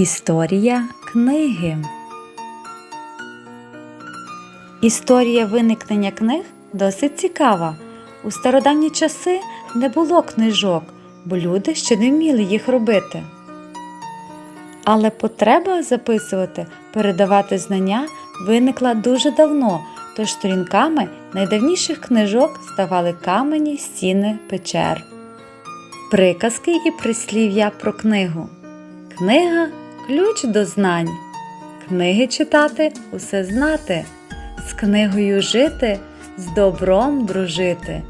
Історія книги. Історія виникнення книг досить цікава. У стародавні часи не було книжок, бо люди ще не вміли їх робити. Але потреба записувати, передавати знання виникла дуже давно, тож сторінками найдавніших книжок ставали камені стіни печер. Приказки і прислів'я про книгу. Книга ключ до знань. Книги читати усе знати, з книгою жити, з добром дружити.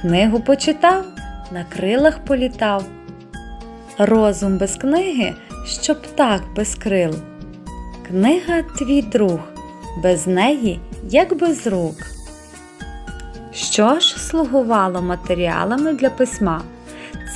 Книгу почитав, на крилах політав. Розум без книги, що птах без крил. Книга твій друг, без неї, як без рук. Що ж слугувало матеріалами для письма?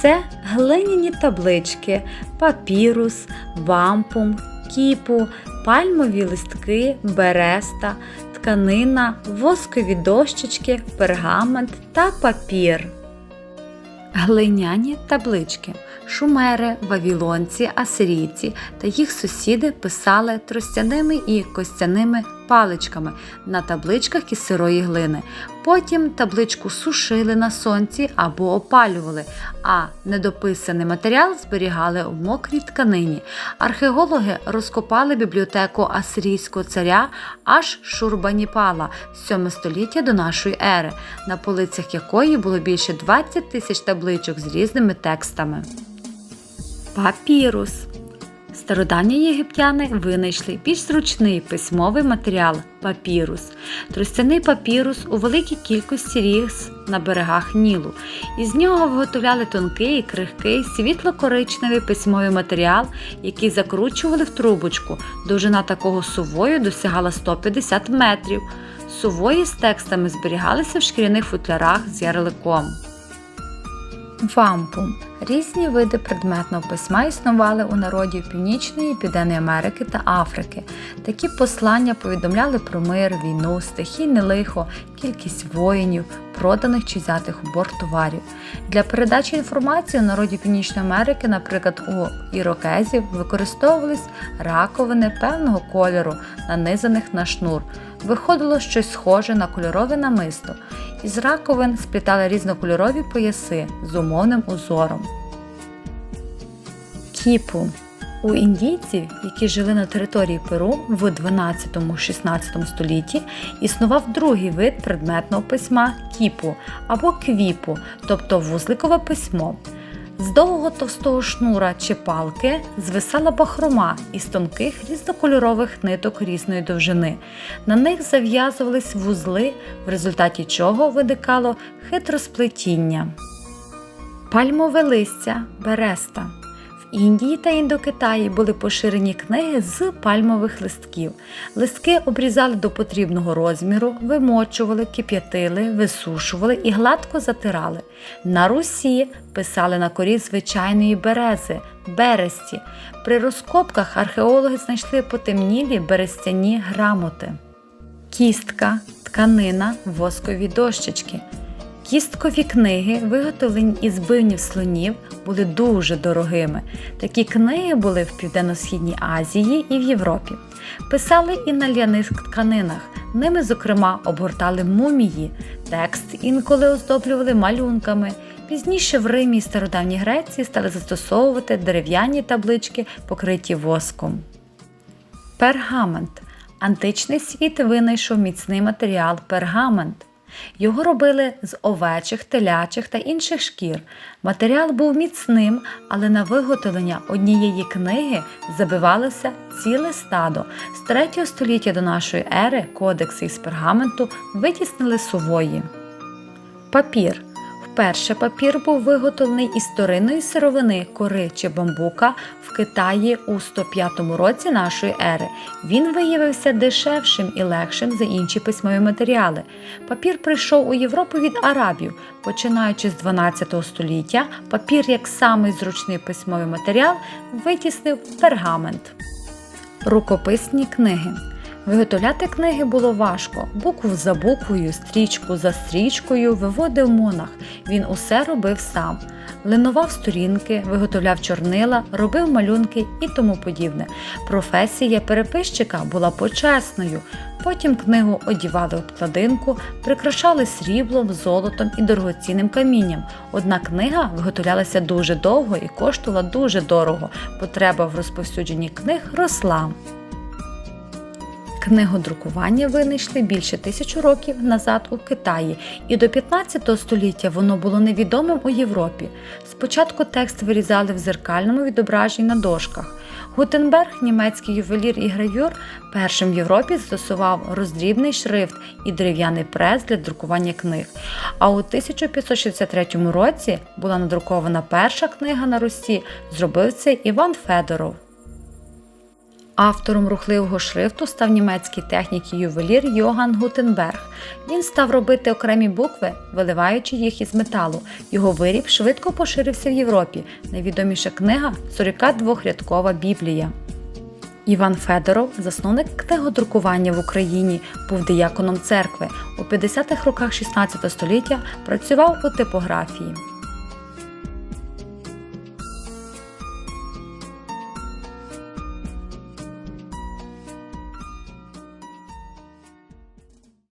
Це глиняні таблички, папірус, вампум, кіпу, пальмові листки, береста, тканина, воскові дощечки, пергамент та папір. Глиняні таблички. Шумери, вавілонці, асирійці та їх сусіди писали тростяними і костяними паличками на табличках із сирої глини. Потім табличку сушили на сонці або опалювали, а недописаний матеріал зберігали в мокрій тканині. Археологи розкопали бібліотеку асирійського царя аж Шурбаніпала 7 століття до нашої ери, на полицях якої було більше 20 тисяч табличок з різними текстами. Папірус. Стародавні єгиптяни винайшли більш зручний письмовий матеріал папірус. Тростяний папірус у великій кількості ріс на берегах Нілу. Із нього виготовляли тонкий крихкий світло-коричневий письмовий матеріал, який закручували в трубочку. Довжина такого сувою досягала 150 метрів. Сувої з текстами зберігалися в шкіряних футлярах з ярликом. Вампум. Різні види предметного письма існували у народів Північної, Південної Америки та Африки. Такі послання повідомляли про мир, війну, стихійне лихо, кількість воїнів, проданих чи взятих у борт товарів. Для передачі інформації у народі Північної Америки, наприклад, у ірокезів, використовувались раковини певного кольору, нанизаних на шнур. Виходило щось схоже на кольорове намисто. Із раковин сплітали різнокольорові пояси з умовним узором. Кіпу у індійців, які жили на території Перу в 12-16 столітті, існував другий вид предметного письма кіпу або квіпу, тобто вузликове письмо. З довгого товстого шнура чи палки звисала бахрома із тонких різнокольорових ниток різної довжини. На них зав'язувались вузли, в результаті чого виникало хитросплетіння. Пальмове листя береста. Індії та Індокитаї були поширені книги з пальмових листків. Листки обрізали до потрібного розміру, вимочували, кип'ятили, висушували і гладко затирали. На Русі писали на корі звичайної берези бересті. При розкопках археологи знайшли потемнілі берестяні грамоти. Кістка, тканина, воскові дощечки. Кісткові книги, виготовлені із бивнів слонів, були дуже дорогими. Такі книги були в Південно-Східній Азії і в Європі. Писали і на ляних тканинах. Ними, зокрема, обгортали мумії, текст інколи оздоблювали малюнками. Пізніше в Римі і стародавній Греції стали застосовувати дерев'яні таблички, покриті воском. Пергамент. Античний світ винайшов міцний матеріал пергамент. Його робили з овечих, телячих та інших шкір. Матеріал був міцним, але на виготовлення однієї книги забивалося ціле стадо. З 3 століття до нашої ери кодекси із пергаменту витіснили сувої. Папір. Вперше папір був виготовлений із вторинної сировини кори чи бамбука в Китаї у 105 році нашої ери. Він виявився дешевшим і легшим за інші письмові матеріали. Папір прийшов у Європу від арабів. Починаючи з 12 століття, папір як самий зручний письмовий матеріал витіснив пергамент. Рукописні книги. Виготовляти книги було важко. Букву за буквою, стрічку за стрічкою виводив монах. Він усе робив сам. Линував сторінки, виготовляв чорнила, робив малюнки і тому подібне. Професія переписчика була почесною. Потім книгу одівали обкладинку, прикрашали сріблом, золотом і дорогоцінним камінням. Одна книга виготовлялася дуже довго і коштувала дуже дорого. Потреба в розповсюдженні книг росла. Книгодрукування винайшли більше тисячу років назад у Китаї, і до 15 століття воно було невідомим у Європі. Спочатку текст вирізали в зеркальному відображенні на дошках. Гутенберг, німецький ювелір і гравюр, першим в Європі застосував роздрібний шрифт і дерев'яний прес для друкування книг. А у 1563 році була надрукована перша книга на Русі. Зробив це Іван Федоров. Автором рухливого шрифту став німецький технік і ювелір Йоган Гутенберг. Він став робити окремі букви, виливаючи їх із металу. Його виріб швидко поширився в Європі. Найвідоміша книга 42-рядкова Біблія. Іван Федоров, засновник книгодрукування в Україні, був дияконом церкви. У 50-х роках 16 століття працював у типографії.